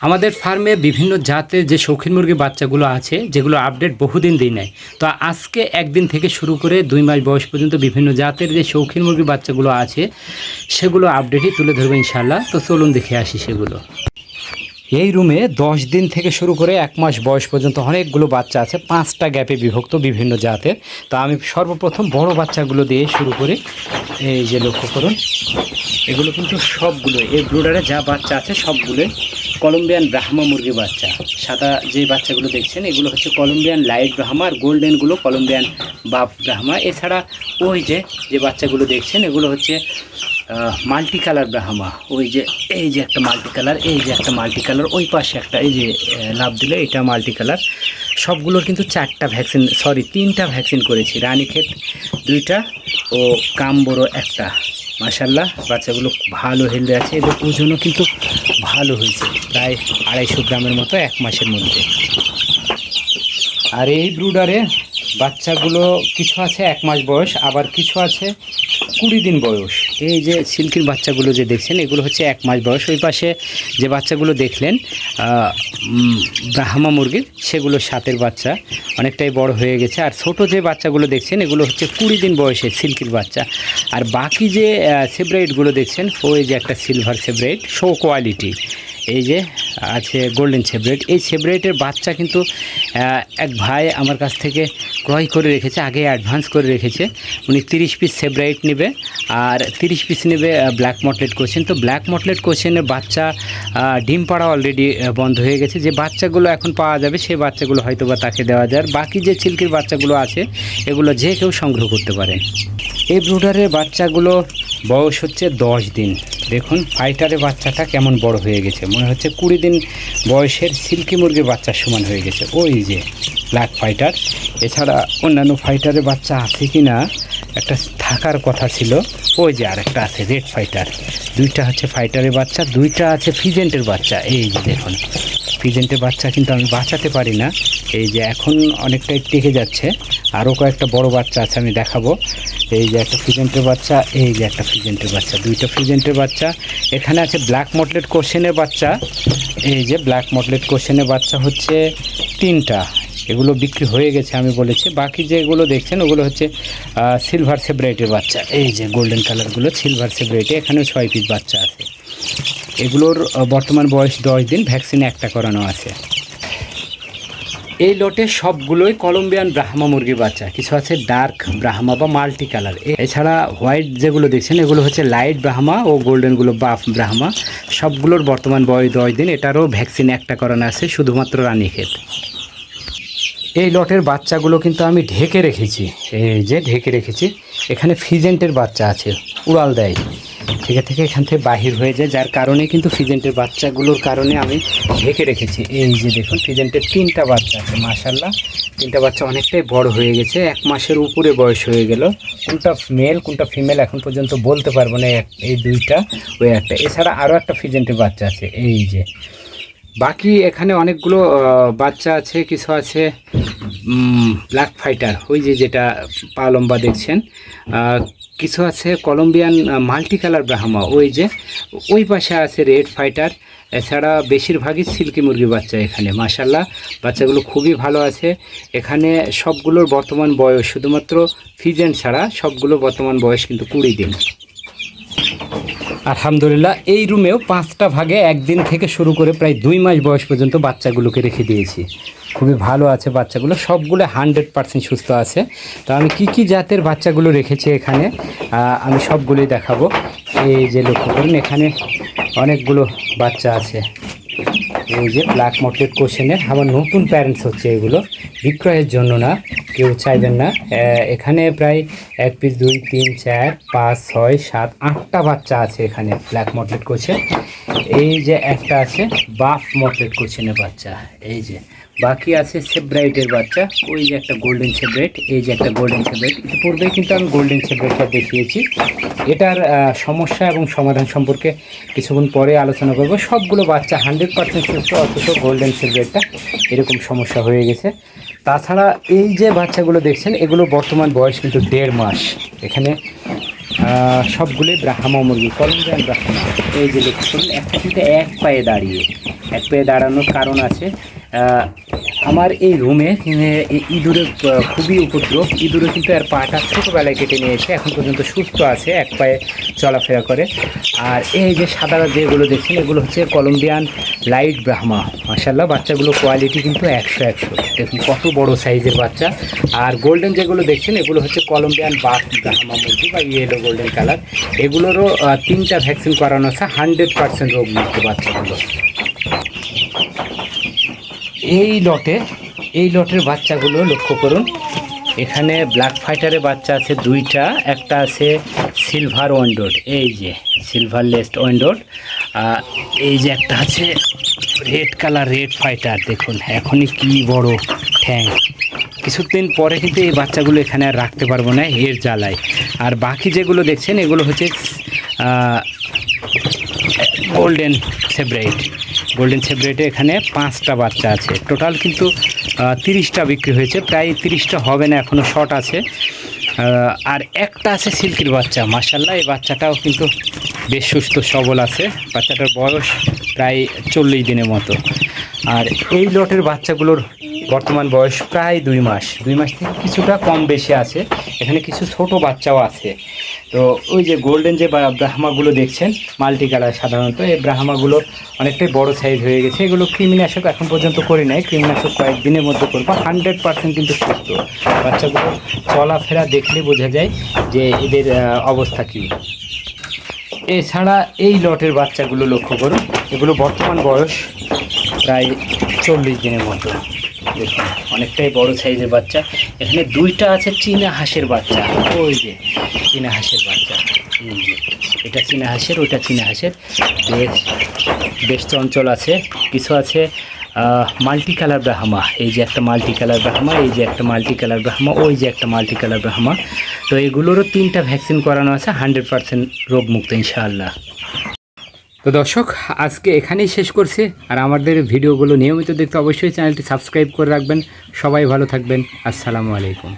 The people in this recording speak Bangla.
আমাদের ফার্মে বিভিন্ন জাতের যে শৌখিন মুরগির বাচ্চাগুলো আছে, যেগুলো আপডেট বহুদিন দিই নেয় তো আজকে একদিন থেকে শুরু করে দুই মাস বয়স পর্যন্ত বিভিন্ন জাতের যে শৌখিন মুরগির বাচ্চাগুলো আছে, সেগুলো আপডেটই তুলে ধরবো ইনশাল্লাহ তো চলুন দেখে আসি সেগুলো। এই রুমে দশ দিন থেকে শুরু করে এক মাস বয়স পর্যন্ত অনেকগুলো বাচ্চা আছে, পাঁচটা গ্যাপে বিভক্ত বিভিন্ন জাতের। তো আমি সর্বপ্রথম বড় বাচ্চাগুলো দিয়ে শুরু করি। এই যে লক্ষ্য করুন, এগুলো কিন্তু সবগুলো এই ব্রুডারে যা বাচ্চা আছে সবগুলো কলম্বিয়ান ব্রাহ্মা মুরগি বাচ্চা। সাদা যে বাচ্চাগুলো দেখছেন, এগুলো হচ্ছে কলম্বিয়ান লাইট ব্রাহ্মা আর গোল্ডেনগুলো কলম্বিয়ান বাপ ব্রাহ্মা এছাড়া ওই যে যে বাচ্চাগুলো দেখছেন, এগুলো হচ্ছে মাল্টি কালার ব্রাহ্মা ওই যে, এই যে একটা মাল্টি কালার এই যে একটা মাল্টি কালার ওই পাশে একটা, এই যে লাভ দিলে, এটা মাল্টি কালার সবগুলোর কিন্তু চারটা ভ্যাকসিন সরি তিনটা ভ্যাকসিন করেছি। রানীক্ষেত দুইটা ও কামবড়ো একটা। মাশাল্লাহ বাচ্চাগুলো ভালো হেলদি আছে। এদের ওজনও কিন্তু ভালো হয়েছে, প্রায় আড়াইশো গ্রামের মতো এক মাসের মধ্যে। আর এই ব্রুডারে বাচ্চাগুলো কিছু আছে এক মাস বয়স, আবার কিছু আছে কুড়ি দিন বয়স। এই যে সিল্কির বাচ্চাগুলো যে দেখছেন, এগুলো হচ্ছে এক মাস বয়স। ওই পাশে যে বাচ্চাগুলো দেখলেন ব্রাহ্মা মুরগির, সেগুলো সাতের বাচ্চা, অনেকটাই বড় হয়ে গেছে। আর ছোট যে বাচ্চাগুলো দেখছেন, এগুলো হচ্ছে কুড়ি দিন বয়সে সিল্কির বাচ্চা। আর বাকি যে সেব্রাইটগুলো দেখছেন, ওই যে একটা সিলভার সেব্রাইট, শো কোয়ালিটি। এই যে আছে গোল্ডেন সেব্রেট এই সেব্রেটের বাচ্চা কিন্তু এক ভাই আমার কাছ থেকে ক্রয় করে রেখেছে, আগে অ্যাডভান্স করে রেখেছে। উনি তিরিশ পিস সেব্রাইট নেবে, আর তিরিশ পিস নেবে ব্ল্যাক মটলেট কোশ্চেন তো ব্ল্যাক মটলেট কোশ্চেনের বাচ্চা ডিম পাড়া অলরেডি বন্ধ হয়ে গেছে। যে বাচ্চাগুলো এখন পাওয়া যাবে সেই বাচ্চাগুলো হয়তো বা তাকে দেওয়া যায় বাকি যে চিল্কির বাচ্চাগুলো আছে, এগুলো যে কেউ সংগ্রহ করতে পারেন এই ব্রুডারের বাচ্চাগুলো বয়স হচ্ছে দশ দিন। দেখুন ফাইটারের বাচ্চাটা কেমন বড় হয়ে গেছে। মনে হচ্ছে কুড়ি দিন বয়সের সিল্কি মুরগির বাচ্চার সমান হয়ে গেছে। ওই যে ব্ল্যাক ফাইটার এছাড়া অন্যান্য ফাইটারের বাচ্চা আছে কি না একটা থাকার কথা ছিল। ওই যে আরেকটা আছে রেড ফাইটার দুইটা হচ্ছে ফাইটারের বাচ্চা, দুইটা আছে ফিজেন্টের বাচ্চা। এই যে দেখুন ফিজেন্টের বাচ্চা কিন্তু আমি বাঁচাতে পারি না। এই যে এখন অনেকটাই টেকে যাচ্ছে। আরও কয়েকটা বড় বাচ্চা আছে, আমি দেখাবো। এই যে একটা ফিজেন্টের বাচ্চা, এই যে একটা ফিজেন্টের বাচ্চা। দুইটা ফিজেন্টের বাচ্চা। এখানে আছে ব্ল্যাক মটলেট কোশ্চেনের বাচ্চা। এই যে ব্ল্যাক মটলেট কোশ্চেনের বাচ্চা হচ্ছে তিনটা। এগুলো বিক্রি হয়ে গেছে, আমি বলেছি। বাকি যেগুলো দেখছেন, ওগুলো হচ্ছে সিলভার সেব্রাইটের বাচ্চা। এই যে গোল্ডেন কালারগুলো সিলভার সেব্রাইটে এখানেও ছয় পিস বাচ্চা আছে। এগুলোর বর্তমান বয়স দশ দিন ভ্যাকসিন একটা করানো আছে। এই লটে সবগুলোই কলম্বিয়ান ব্রাহ্মা মুরগির বাচ্চা। কিছু আছে ডার্ক ব্রাহ্মা বা মাল্টি কালার এছাড়া হোয়াইট যেগুলো দেখছেন, এগুলো হচ্ছে লাইট ব্রাহ্মা ও গোল্ডেনগুলো বাফ ব্রাহ্মা সবগুলোর বর্তমান বয়স দশ দিন, এটারও ভ্যাকসিন একটা করানো আছে, শুধুমাত্র রানীক্ষেত। এই লটের বাচ্চাগুলো কিন্তু আমি ঢেকে রেখেছি। এই যে ঢেকে রেখেছি, এখানে ফিজেন্টের বাচ্চা আছে, উড়াল দেয়। থেকে থেকে এখান থেকে বাহির হয়ে যায়, যার কারণে কিন্তু ফিজেন্টের বাচ্চাগুলোর কারণে আমি ঢেকে রেখেছি। এই যে দেখুন, ফিজেন্টের তিনটা বাচ্চা আছে মাশাল্লাহ তিনটা বাচ্চা অনেকটাই বড় হয়ে গেছে, এক মাসের উপরে বয়স হয়ে গেল। কোনটা মেল কোনটা ফিমেল এখন পর্যন্ত বলতে পারব না এই দুইটা, ওই একটা। এছাড়া আরও একটা ফিজেন্টের বাচ্চা আছে, এই যে। বাকি এখানে অনেকগুলো বাচ্চা আছে, কিছু আছে ব্ল্যাক ফাইটার ওই যে যেটা পা লম্বা দেখছেন কিছু আছে কলম্বিয়ান মাল্টি কালার ব্রাহ্মা ওই যে, ওই পাশে আছে রেড ফাইটার এছাড়া বেশিরভাগই সিল্কি মুরগি বাচ্চা এখানে মাসাল্লাহ বাচ্চাগুলো খুবই ভালো আছে। এখানে সবগুলোর বর্তমান বয়স, শুধুমাত্র ফিজেন ছাড়া সবগুলো বর্তমান বয়স কিন্তু কুড়ি দিন। আলহামদুলিল্লাহ, এই রুমেও পাঁচটা ভাগে একদিন থেকে শুরু করে প্রায় দুই মাস বয়স পর্যন্ত বাচ্চাগুলোকে রেখে দিয়েছি। খুবই ভালো আছে বাচ্চাগুলো, সবগুলো হান্ড্রেড পারসেন্ট সুস্থ আছে। তো আমি কি কি জাতের বাচ্চাগুলো রেখেছি এখানে? আমি সবগুলোই দেখাবো। এই যে লক্ষ্য করুন, এখানে অনেকগুলো বাচ্চা আছে। এই যে ব্ল্যাক মটলেট কোশ্চেনের আবার নতুন প্যারেন্টস হচ্ছে এগুলো। বিক্রয়ের জন্য না, কেউ চাইবেন না। এখানে প্রায় এক পিস দুই, তিন, চার, পাঁচ, ছয়, সাত, আটটা বাচ্চা আছে এখানে ব্ল্যাক মটলেট কোশ্চেন এই যে একটা আছে বাফ মটলেট কোশ্চেনের বাচ্চা। এই যে বাকি আছে সেব্রাইটের বাচ্চা। ওই যে একটা গোল্ডেন সেব্রাইট এই যে একটা গোল্ডেন সেব্রাইট ইতিপূর্বে কিন্তু আমি গোল্ডেন সেব্রাইটটা দেখিয়েছি। এটার সমস্যা এবং সমাধান সম্পর্কে কিছুক্ষণ পরে আলোচনা করব। সবগুলো বাচ্চা হান্ড্রেড পার্সেন্ট সুস্থ অথচ গোল্ডেন সিলভারটা এরকম সমস্যা হয়ে গেছে। তাছাড়া এই যে বাচ্চাগুলো দেখছেন, এগুলো বর্তমান বয়স কিন্তু দেড় মাস। এখানে সবগুলোই ব্রাহ্মা মুরগি কলম্বিয়ান ব্রাহ্মা। এই যে করুন একটা কিন্তু এক পায়ে দাঁড়িয়ে। এক পায়ে দাঁড়ানোর কারণ আছে। আমার এই রুমে ইঁদুরের আহ, খুবই উপদ্রব। ইঁদুরে কিন্তু এর পাটা ছোটোবেলায় কেটে নিয়েছে এখন পর্যন্ত সুস্থ আছে এক পায়ে চলাফেরা করে। আর এই যে সাদা যেগুলো দেখছেন এগুলো হচ্ছে কলম্বিয়ান লাইট ব্রাহ্মা। মাসাল্লাহ বাচ্চাগুলো কোয়ালিটি কিন্তু একশো একশো। দেখুন কত বড় সাইজের বাচ্চা। আর গোল্ডেন যেগুলো দেখছেন এগুলো হচ্ছে কলম্বিয়ান বাস ব্রাহ্মা মুরগি বা ইয়েলো গোল্ডেন কালার এগুলোরও তিনটা ভ্যাকসিন করানো আছে হান্ড্রেড পার্সেন্ট রোগমুক্ত বাচ্চাগুলো। এই লটে, এই লটের বাচ্চাগুলো লক্ষ্য করুন। এখানে ব্ল্যাক ফাইটারের বাচ্চা আছে দুইটা, একটা আছে সিলভার ওয়েন্ডোড এই যে সিলভার লেস্ট ওয়েন্ডোড এই যে একটা আছে রেড কালার রেড ফাইটার দেখুন, এখনই কি বড় ঠ্যাং। কিছুদিন পরে কিন্তু এই বাচ্চাগুলো এখানে আর রাখতে পারব না, এর জ্বালায়। আর বাকি যেগুলো দেখছেন, এগুলো হচ্ছে গোল্ডেন সেব্রাইট গোল্ডেন সেব্রাইটে এখানে পাঁচটা বাচ্চা আছে। টোটাল কিন্তু তিরিশটা বিক্রি হয়েছে। প্রায় তিরিশটা হবে না এখনও শর্ট আছে। আর একটা আছে সিল্কির বাচ্চা। মার্শাল্লাহ এই বাচ্চাটাও কিন্তু বেশ সুস্থ, সবল আছে। বাচ্চাটার বয়স প্রায় চল্লিশ দিনের মতো। আর এই লটের বাচ্চাগুলোর বর্তমান বয়স প্রায় দুই মাস। দুই মাস থেকে কিছুটা কম বেশি আছে। এখানে কিছু ছোট বাচ্চাও আছে। তো ওই যে গোল্ডেন যে ব্রাহ্মাগুলো দেখছেন মাল্টি কালার সাধারণত, এই ব্রাহ্মাগুলো অনেকটাই বড় সাইজ হয়ে গেছে। এগুলো কৃমিনাশক এখন পর্যন্ত করি নাই। কৃমিনাশক কয়েকদিনের মধ্যে করব। হান্ড্রেড পার্সেন্ট কিন্তু সুস্থ। বাচ্চাগুলো চলাফেরা দেখলে বোঝা যায় যে এদের অবস্থা কী। এছাড়া এই লটের বাচ্চাগুলো লক্ষ্য করুন। এগুলো বর্তমান বয়স প্রায় চল্লিশ দিনের মতো। দেখুন, অনেকটাই বড় সাইজের বাচ্চা। এখানে দুইটা আছে চীনা হাঁসের বাচ্চা। ওই যে, চীনা হাঁসের বাচ্চা। এটা চীনা হাঁসের, ওইটা চীনা হাঁসের। বেশ বেশ চঞ্চল আছে, কিছু আছে মাল্টি কালার ব্রাহ্মা। এই যে একটা মাল্টি কালার ব্রাহ্মা, এই যে একটা মাল্টি কালার ব্রাহ্মা, ওই যে একটা মাল্টি কালার ব্রাহ্মা। তো এগুলোরও তিনটা ভ্যাকসিন করানো আছে, হান্ড্রেড পার্সেন্ট রোগমুক্ত, ইনশাআল্লাহ। তো দর্শক, আজকে এখানেই শেষ করছে। আর আমাদের ভিডিওগুলো নিয়মিত দেখতে অবশ্যই চ্যানেলটি সাবস্ক্রাইব করে রাখবেন। সবাই ভালো থাকবেন। আসসালামু আলাইকুম।